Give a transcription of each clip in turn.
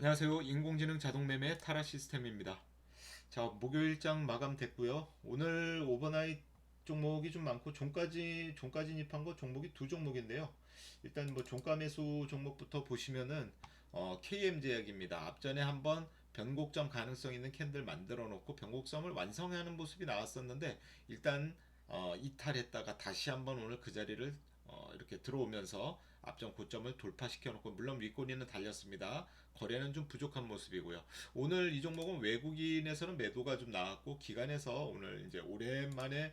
안녕하세요. 인공지능 자동매매 타라 시스템입니다. 자, 목요일장 마감됐고요. 오늘 오버나잇 종목이 좀 많고 종까지 종가 진입한 거 종목이 두 종목인데요. 일단 뭐 종가 매수 종목부터 보시면은 어, KM 제약입니다. 앞전에 한번 변곡점 가능성 있는 캔들 만들어 놓고 변곡점을 완성하는 모습이 나왔었는데 일단 어, 이탈했다가 다시 한번 오늘 그 자리를 어, 이렇게 들어오면서 앞전 고점을 돌파시켜 놓고 물론 윗꼬리는 달렸습니다. 거래는 좀 부족한 모습이고요. 오늘 이 종목은 외국인에서는 매도가 좀 나왔고 기관에서 오늘 이제 오랜만에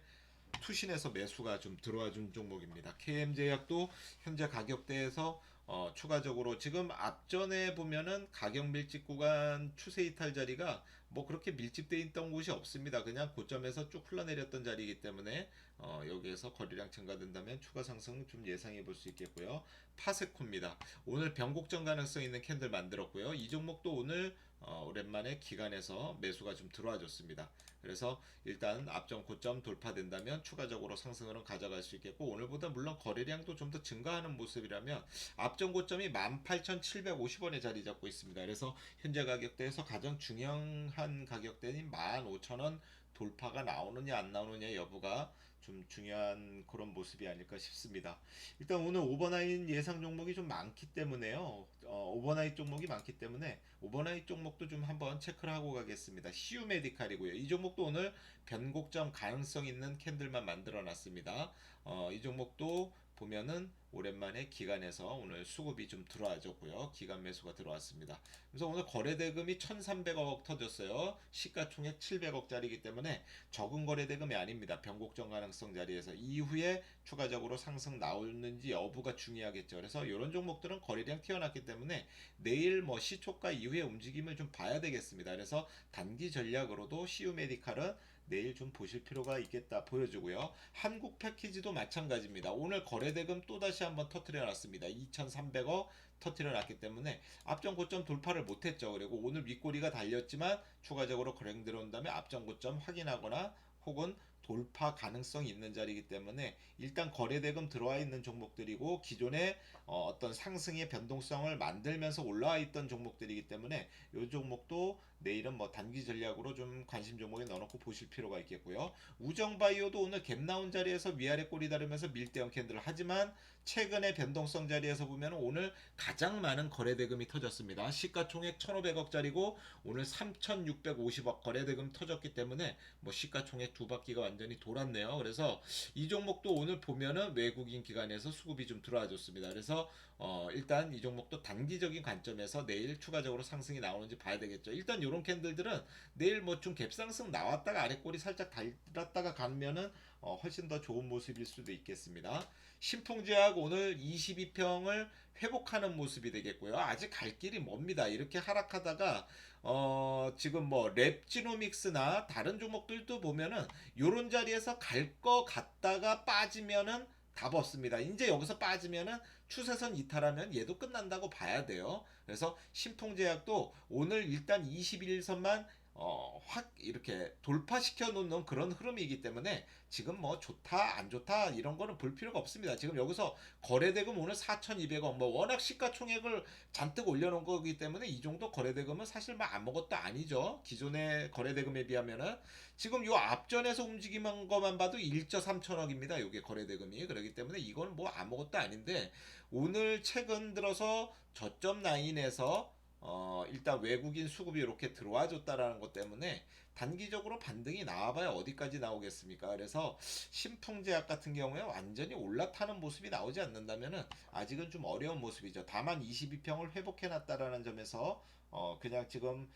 투신해서 매수가 좀 들어와 준 종목입니다. KM제약도 현재 가격대에서 어, 추가적으로 지금 앞전에 보면은 가격 밀집 구간 추세 이탈 자리가 뭐 그렇게 밀집돼 있던 곳이 없습니다. 그냥 고점에서 쭉 흘러내렸던 자리이기 때문에 어, 여기에서 거래량 증가된다면 추가 상승 좀 예상해 볼 수 있겠고요. 파세코입니다. 오늘 변곡점 가능성 있는 캔들 만들었고요. 이 종목도 오늘 어, 오랜만에 기간에서 매수가 좀 들어와 줬습니다. 그래서 일단 앞전 고점 돌파된다면 추가적으로 상승으로 가져갈 수 있겠고 오늘보다 물론 거래량도 좀 더 증가하는 모습이라면 앞전 고점이 18,750원에 자리 잡고 있습니다. 그래서 현재 가격대에서 가장 중요한 가격대인 15,000원 돌파가 나오느냐 안 나오느냐 여부가 좀 중요한 그런 모습이 아닐까 싶습니다. 일단 오늘 오버나잇 예상 종목이 좀 많기 때문에요. 어, 오버나잇 종목이 많기 때문에 오버나잇 종목도 좀 한번 체크를 하고 가겠습니다. 시우 메디칼이고요. 이 종목도 오늘 변곡점 가능성 있는 캔들만 만들어 놨습니다. 어, 이 종목도 보면은 오랜만에 기간에서 오늘 수급이 좀 들어와줬고요. 기간 매수가 들어왔습니다. 그래서 오늘 거래 대금이 1,300억 터졌어요. 시가총액 700억짜리이기 때문에 적은 거래 대금이 아닙니다. 변곡점 가능성 자리에서 이후에 추가적으로 상승 나오는지 여부가 중요하겠죠. 그래서 이런 종목들은 거래량 튀어났기 때문에 내일 뭐 시초가 이후에 움직임을 좀 봐야 되겠습니다. 그래서 단기 전략으로도 시우 메디칼은 내일 좀 보실 필요가 있겠다 보여주고요. 한국 패키지도 마찬가지입니다. 오늘 거래대금 또 다시 한번 터트려 놨습니다. 2,300억 터트려 놨기 때문에 앞전 고점 돌파를 못했죠. 그리고 오늘 윗꼬리가 달렸지만 추가적으로 거래 들어온 다음에 앞전 고점 확인하거나 혹은 돌파 가능성이 있는 자리이기 때문에 일단 거래대금 들어와 있는 종목들이고 기존에 어, 떤 상승의 변동성을 만들면서 올라와 있던 종목들이기 때문에 이 종목도 내일은 뭐 단기 전략으로 좀 관심 종목에 넣어놓고 보실 필요가 있겠고요. 우정바이오도 오늘 갭 나온 자리에서 위아래 꼬리 다르면서 밀대형 캔들 하지만 최근에 변동성 자리에서 보면 오늘 가장 많은 거래대금이 터졌습니다. 시가총액 1,500억짜리고 오늘 3,650억 거래대금 터졌기 때문에 뭐 시가총액 두 바퀴가 완전히 돌았네요. 그래서 이 종목도 오늘 보면은 외국인 기관에서 수급이 좀 들어와 줬습니다. 그래서 어 일단 이 종목도 단기적인 관점에서 내일 추가적으로 상승이 나오는지 봐야 되겠죠. 일단 이런 캔들들은 내일 뭐 좀 갭상승 나왔다가 아래 꼬리 살짝 달았다가 가면은 어 훨씬 더 좋은 모습일 수도 있겠습니다. 신풍제약 오늘 22평을 회복하는 모습이 되겠고요. 아직 갈 길이 멉니다. 이렇게 하락하다가 어 지금 뭐 랩지노믹스나 다른 종목들도 보면은 요런 자리에서 갈 거 같다가 빠지면은 다 벗습니다. 이제 여기서 빠지면은 추세선 이탈하면 얘도 끝난다고 봐야 돼요. 그래서 신풍제약도 오늘 일단 21선만 어, 확 이렇게 돌파시켜 놓는 그런 흐름이기 때문에 지금 뭐 좋다 안 좋다 이런 거는 볼 필요가 없습니다. 지금 여기서 거래대금 오늘 4,200원 뭐 워낙 시가총액을 잔뜩 올려놓은 거기 때문에 이 정도 거래대금은 사실 뭐 아무것도 아니죠. 기존의 거래대금에 비하면은 지금 요 앞전에서 움직임한 것만 봐도 1조 3천억입니다. 요게 거래대금이 그렇기 때문에 이건 뭐 아무것도 아닌데 오늘 최근 들어서 저점 라인에서 어, 일단 외국인 수급이 이렇게 들어와 줬다라는 것 때문에 단기적으로 반등이 나와봐야 어디까지 나오겠습니까? 그래서 신풍제약 같은 경우에 완전히 올라타는 모습이 나오지 않는다면은 아직은 좀 어려운 모습이죠. 다만 22평을 회복해 놨다라는 점에서 어, 그냥 지금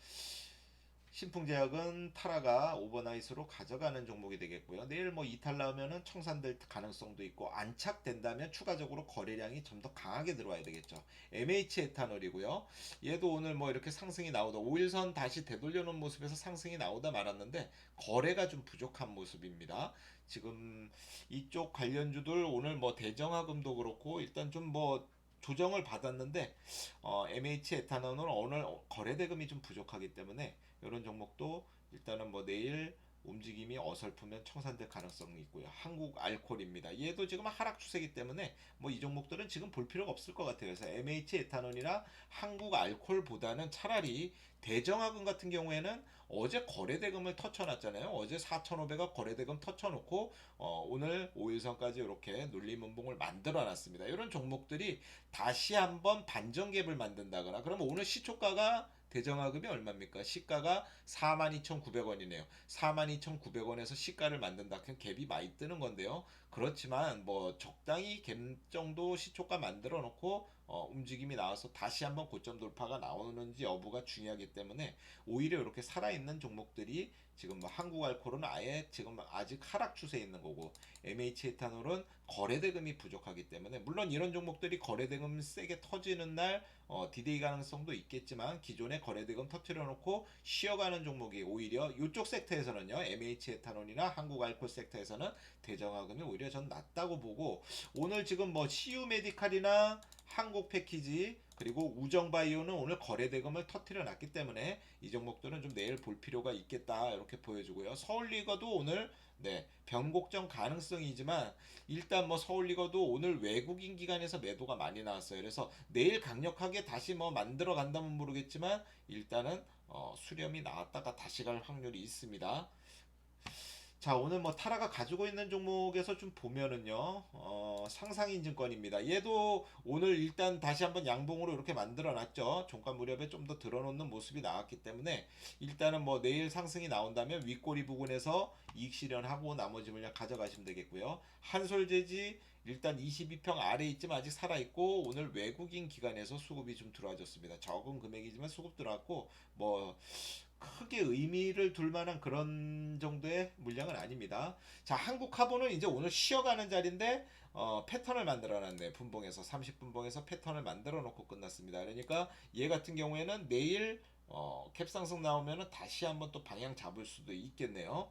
신풍제약은 타라가 오버나잇으로 가져가는 종목이 되겠고요. 내일 뭐 이탈 나오면은 청산될 가능성도 있고 안착된다면 추가적으로 거래량이 좀 더 강하게 들어와야 되겠죠. MH 에탄올이고요. 얘도 오늘 뭐 이렇게 상승이 나오다 5일선 다시 되돌려놓은 모습에서 상승이 나오다 말았는데 거래가 좀 부족한 모습입니다. 지금 이쪽 관련주들 오늘 뭐 대정화금도 그렇고 일단 좀뭐 조정을 받았는데 어, MH 에탄올은 오늘 거래 대금이 좀 부족하기 때문에 이런 종목도 일단은 뭐 내일 움직임이 어설프면 청산될 가능성이 있고요. 한국 알콜입니다. 얘도 지금 하락 추세이기 때문에 뭐 이 종목들은 지금 볼 필요가 없을 것 같아요. 그래서 MH 에탄올이나 한국 알콜보다는 차라리 대정화금 같은 경우에는 어제 거래대금을 터쳐놨잖아요. 어제 4,500억 거래대금 터쳐놓고 어, 오늘 5일선까지 이렇게 눌림운봉을 만들어놨습니다. 이런 종목들이 다시 한번 반전갭을 만든다거나 그러면 오늘 시초가가 대정화금이 얼마입니까? 시가가 42,900원이네요. 42,900원에서 시가를 만든다. 그럼 갭이 많이 뜨는 건데요. 그렇지만 뭐 적당히 갭 정도 시초가 만들어 놓고 어, 움직임이 나와서 다시 한번 고점 돌파가 나오는지 여부가 중요하기 때문에 오히려 이렇게 살아있는 종목들이 지금 뭐 한국 알코올은 아예 지금 아직 하락 추세에 있는 거고 MH 에탄올은 거래 대금이 부족하기 때문에 물론 이런 종목들이 거래 대금 세게 터지는 날 어, 디데이 가능성도 있겠지만 기존의 거래 대금 터트려 놓고 쉬어가는 종목이 오히려 이쪽 섹터에서는요 MH 에탄올이나 한국 알코올 섹터에서는 대정화금이 오히려 전 낮다고 보고 오늘 지금 뭐 CU 메디칼이나 한국 패키지 그리고 우정바이오는 오늘 거래 대금을 터트려 놨기 때문에 이 종목들은 좀 내일 볼 필요가 있겠다 이렇게 보여주고요. 서울리거도 오늘 네 변곡점 가능성이지만 일단 뭐 서울리거도 오늘 외국인 기관에서 매도가 많이 나왔어요. 그래서 내일 강력하게 다시 뭐 만들어 간다면 모르겠지만 일단은 어, 수렴이 나왔다가 다시 갈 확률이 있습니다. 자 오늘 뭐 타라가 가지고 있는 종목에서 좀 보면은요 어, 상상인증권입니다. 얘도 오늘 일단 다시 한번 양봉으로 이렇게 만들어 놨죠. 종가 무렵에 좀 더 들어놓는 모습이 나왔기 때문에 일단은 뭐 내일 상승이 나온다면 윗꼬리 부분에서 이익 실현하고 나머지 물량 가져가시면 되겠고요. 한솔재지 일단 22평 아래 있지만 아직 살아있고 오늘 외국인 기관에서 수급이 좀 들어와줬습니다. 적은 금액이지만 수급 들어왔고 뭐 크게 의미를 둘 만한 그런 정도의 물량은 아닙니다. 자, 한국 카본은 이제 오늘 쉬어가는 자리인데 어, 패턴을 만들어 놨네. 분봉에서 30분봉에서 패턴을 만들어 놓고 끝났습니다. 그러니까 얘 같은 경우에는 내일 어, 캡 상승 나오면은 다시 한번 또 방향 잡을 수도 있겠네요.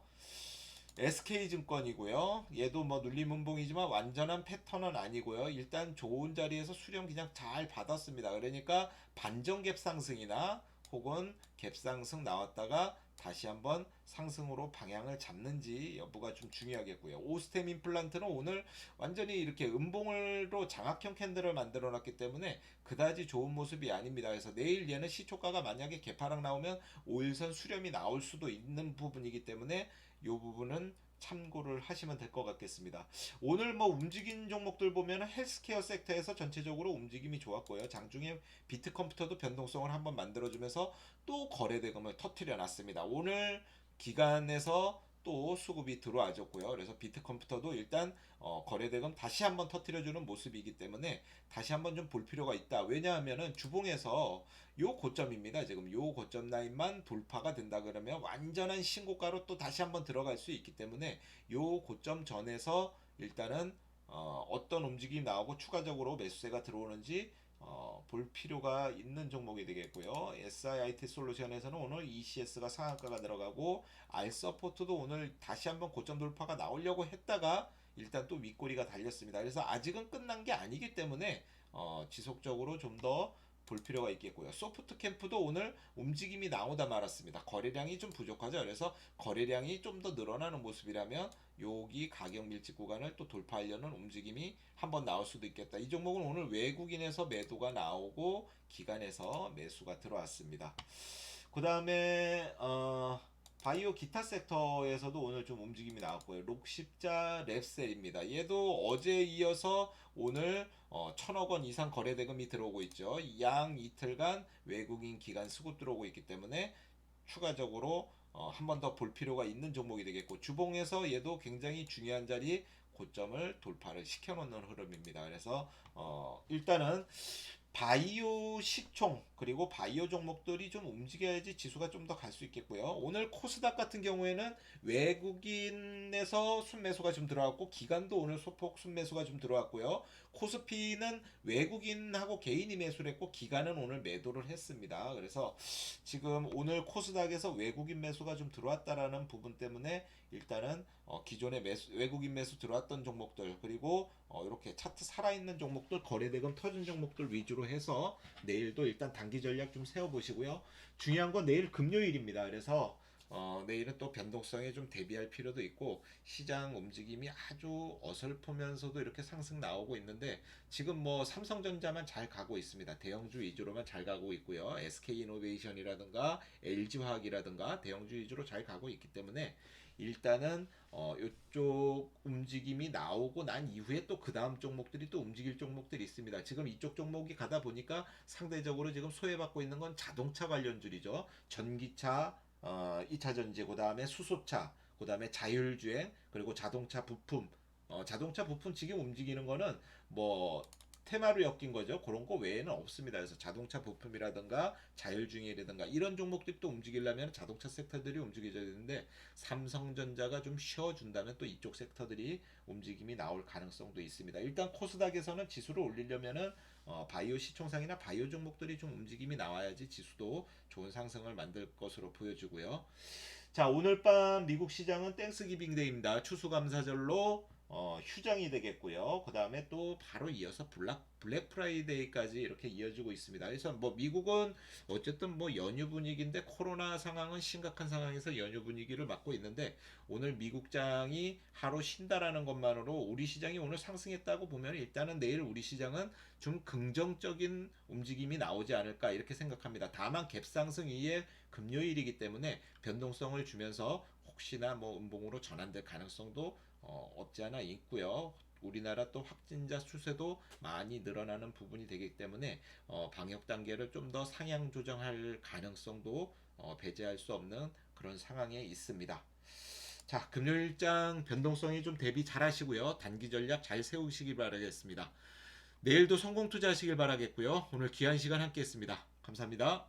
SK증권이고요. 얘도 뭐 눌림운봉이지만 완전한 패턴은 아니고요. 일단 좋은 자리에서 수렴 그냥 잘 받았습니다. 그러니까 반전갭 상승이나 혹은 갭 상승 나왔다가 다시 한번 상승으로 방향을 잡는지 여부가 좀 중요하겠고요. 오스템 임플란트는 오늘 완전히 이렇게 음봉으로 장악형 캔들을 만들어 놨기 때문에 그다지 좋은 모습이 아닙니다. 그래서 내일 얘는 시초가가 만약에 개파락 나오면 5일선 수렴이 나올 수도 있는 부분이기 때문에 이 부분은 참고를 하시면 될 것 같겠습니다. 오늘 뭐 움직인 종목들 보면 헬스케어 섹터에서 전체적으로 움직임이 좋았고요. 장중에 비트 컴퓨터도 변동성을 한번 만들어주면서 또 거래대금을 터트려 놨습니다. 오늘 기간에서 또 수급이 들어와줬고요. 그래서 비트 컴퓨터도 일단 어, 거래대금 다시 한번 터트려주는 모습이기 때문에 다시 한번 좀 볼 필요가 있다. 왜냐하면은 주봉에서 요 고점입니다. 지금 요 고점 라인만 돌파가 된다 그러면 완전한 신고가로 또 다시 한번 들어갈 수 있기 때문에 요 고점 전에서 일단은 어, 어떤 움직임이 나오고 추가적으로 매수세가 들어오는지 어, 볼 필요가 있는 종목이 되겠고요. SIIT 솔루션에서는 오늘 ECS가 상한가가 들어가고 알서포트도 오늘 다시 한번 고점 돌파가 나오려고 했다가 일단 또 윗꼬리가 달렸습니다. 그래서 아직은 끝난 게 아니기 때문에 어, 지속적으로 좀더 볼 필요가 있겠고요. 소프트 캠프도 오늘 움직임이 나오다 말았습니다. 거래량이 좀 부족하죠. 그래서 거래량이 좀 더 늘어나는 모습이라면 여기 가격 밀집 구간을 또 돌파하려는 움직임이 한번 나올 수도 있겠다. 이 종목은 오늘 외국인에서 매도가 나오고 기관에서 매수가 들어왔습니다. 그 다음에 어, 바이오 기타 섹터에서도 오늘 좀 움직임이 나왔고요. 록십자 랩셀입니다. 얘도 어제 이어서 오늘 어, 천억 원 이상 거래 대금이 들어오고 있죠. 양 이틀간 외국인 기관 수급 들어오고 있기 때문에 추가적으로 어, 한 번 더 볼 필요가 있는 종목이 되겠고 주봉에서 얘도 굉장히 중요한 자리 고점을 돌파를 시켜놓는 흐름입니다. 그래서 어, 일단은 바이오 식총 그리고 바이오 종목들이 좀 움직여야지 지수가 좀 더 갈 수 있겠고요. 오늘 코스닥 같은 경우에는 외국인에서 순매수가 좀 들어왔고 기관도 오늘 소폭 순매수가 좀 들어왔고요. 코스피는 외국인하고 개인이 매수를 했고 기관은 오늘 매도를 했습니다. 그래서 지금 오늘 코스닥에서 외국인 매수가 좀 들어왔다라는 부분 때문에 일단은 어, 기존에 매수, 외국인 매수 들어왔던 종목들 그리고 어, 이렇게 차트 살아있는 종목들 거래대금 터진 종목들 위주로 해서 내일도 일단 단기 전략 좀 세워보시고요. 중요한 건 내일 금요일입니다. 그래서 어, 내일은 또 변동성에 좀 대비할 필요도 있고 시장 움직임이 아주 어설프면서도 이렇게 상승 나오고 있는데 지금 뭐 삼성전자만 잘 가고 있습니다. 대형주 위주로만 잘 가고 있고요. SK이노베이션이라든가 LG화학이라든가 대형주 위주로 잘 가고 있기 때문에 일단은 어, 이쪽 움직임이 나오고 난 이후에 또 그 다음 종목들이 또 움직일 종목들이 있습니다. 지금 이쪽 종목이 가다 보니까 상대적으로 지금 소외받고 있는 건 자동차 관련주이죠. 전기차, 어, 2차 전지, 그 다음에 수소차, 그 다음에 자율주행, 그리고 자동차 부품. 어, 자동차 부품 지금 움직이는 거는 뭐 테마로 엮인 거죠. 그런 거 외에는 없습니다. 그래서 자동차 부품이라든가 자율주행이라든가 이런 종목들이 또 움직이려면 자동차 섹터들이 움직여져야 되는데 삼성전자가 좀 쉬어준다면 또 이쪽 섹터들이 움직임이 나올 가능성도 있습니다. 일단 코스닥에서는 지수를 올리려면은 어, 바이오 시총상이나 바이오 종목들이 좀 움직임이 나와야지 지수도 좋은 상승을 만들 것으로 보여지고요. 자 오늘 밤 미국 시장은 땡스기빙 데이입니다. 추수감사절로 어, 휴장이 되겠고요. 그 다음에 또 바로 이어서 블락, 블랙 프라이데이까지 이렇게 이어지고 있습니다. 그래서 뭐 미국은 어쨌든 뭐 연휴 분위기인데 코로나 상황은 심각한 상황에서 연휴 분위기를 맞고 있는데 오늘 미국장이 하루 쉰다라는 것만으로 우리 시장이 오늘 상승했다고 보면 일단은 내일 우리 시장은 좀 긍정적인 움직임이 나오지 않을까 이렇게 생각합니다. 다만 갭상승 이후에 금요일이기 때문에 변동성을 주면서 혹시나 뭐 음봉으로 전환될 가능성도 어, 없지 않아 있고요. 우리나라 또 확진자 수세도 많이 늘어나는 부분이 되기 때문에 어, 방역 단계를 좀 더 상향 조정할 가능성도 어, 배제할 수 없는 그런 상황에 있습니다. 자, 금요일장 변동성이 좀 대비 잘 하시고요. 단기 전략 잘 세우시기 바라겠습니다. 내일도 성공 투자하시길 바라겠고요. 오늘 귀한 시간 함께 했습니다. 감사합니다.